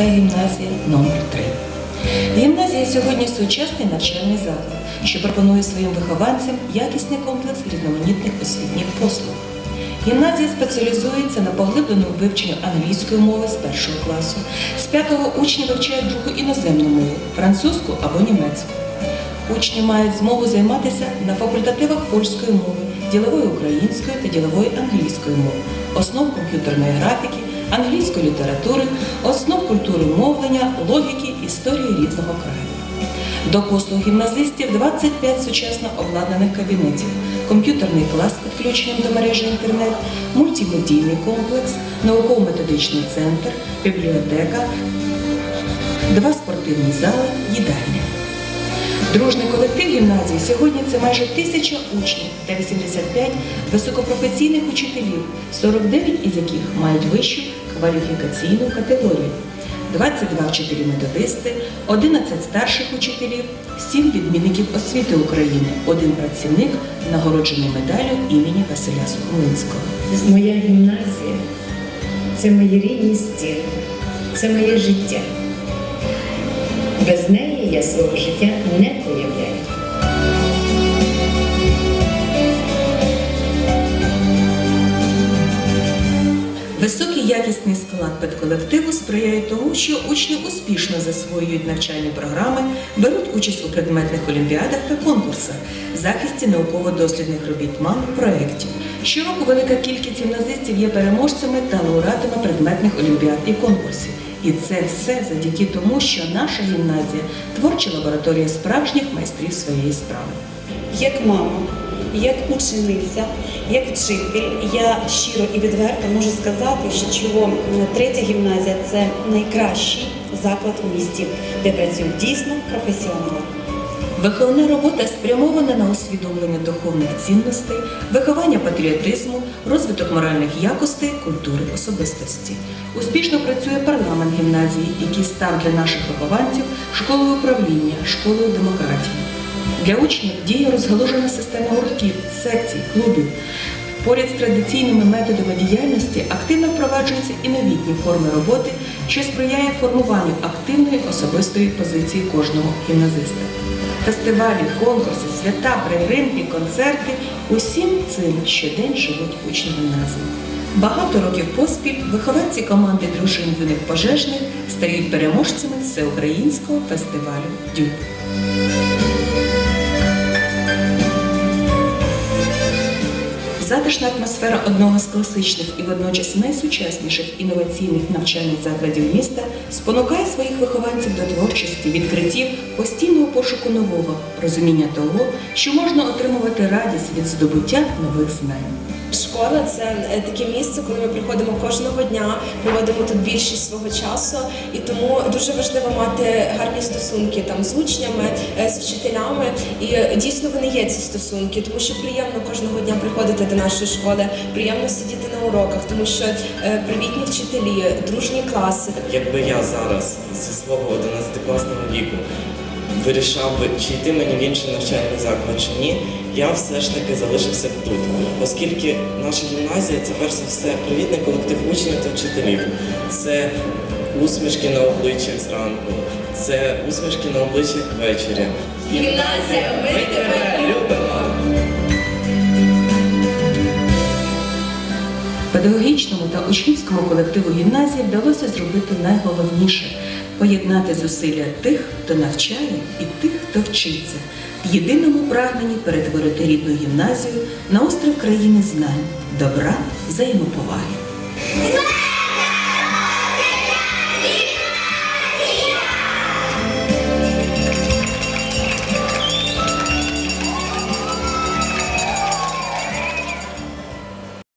гімназія номер 3 Гімназія сьогодні сучасний навчальний заклад, що пропонує своїм вихованцям якісний комплекс різноманітних освітніх послуг. Гімназія спеціалізується на поглибленому вивченню англійської мови з першого класу. З п'ятого учні вивчають другу іноземну мову французьку або німецьку. Учні мають змогу займатися на факультативах польської мови, ділової української та ділової англійської мови, основ комп'ютерної графіки, англійської літератури, основ культури мовлення, логіки, історії рідного краю. До послуг гімназистів 25 сучасно обладнаних кабінетів, комп'ютерний клас з підключенням до мережі інтернет, мультимедійний комплекс, науково-методичний центр, бібліотека, два спортивні зали, їдальня. Дружний колектив гімназії сьогодні це майже тисяча учнів та 85 високопрофесійних учителів, 49 із яких мають вищу кваліфікаційну категорію. 22 вчителі-методисти, 11 старших учителів, 7 відмінників освіти України, один працівник, нагороджений медаллю імені Василя Сухомлинського. Моя гімназія це мої рідні стіни, це моє життя. Без неї я свого життя не уявляю. Високий якісний склад педколективу сприяє тому, що учні успішно засвоюють навчальні програми, беруть участь у предметних олімпіадах та конкурсах, захисті науково-дослідних робіт МАН проєктів. Щороку велика кількість гімназистів є переможцями та лауреатами предметних олімпіад і конкурсів. І це все завдяки тому, що наша гімназія творча лабораторія справжніх майстрів своєї справи. Як мама, як учениця, як вчитель, я щиро і відверто можу сказати, що третя гімназія це найкращий заклад у місті, де працюють дійсно професіонали. Виховна робота спрямована на усвідомлення духовних цінностей, виховання патріотизму, розвиток моральних якостей, культури особистості. Успішно працює парламент гімназії, який став для наших вихованців школою управління, школою демократії. Для учнів діє розгалужена система гуртків, секцій, клубів. Поряд з традиційними методами діяльності активно впроваджуються і новітні форми роботи, що сприяє формуванню активної особистої позиції кожного гімназиста. Фестивалі, конкурси, свята, пригримки, концерти усім цим щодень живуть учні гімназії. Багато років поспіль вихованці команди дружин юних пожежних стають переможцями всеукраїнського фестивалю Дюб. Затишна атмосфера одного з класичних і водночас найсучасніших інноваційних навчальних закладів міста спонукає своїх вихованців до творчості, відкриттів, постійного пошуку нового, розуміння того, що можна отримувати радість від здобуття нових знань. Школа це е, таке місце, коли ми приходимо кожного дня, проводимо тут більшість свого часу, і тому дуже важливо мати гарні стосунки там з учнями, е, з вчителями. І е, дійсно вони є ці стосунки, тому що приємно кожного дня приходити до нашої школи, приємно сидіти на уроках, тому що привітні вчителі, дружні класи. Якби я зараз зі свого 11-класного віку вирішав би, чи йти мені в інший навчальний заклад чи ні, я все ж таки залишився б тут, оскільки наша гімназія це перш за все привітний колектив учнів та вчителів. Це усмішки на обличчях зранку, це усмішки на обличчях ввечері. Гімназія, ми тебе любимо! Педагогічному та учнівському колективу гімназії вдалося зробити найголовніше поєднати зусилля тих, хто навчає, і тих, хто вчиться, в єдиному прагненні перетворити рідну гімназію на острів країни знань, добра, взаємоповаги.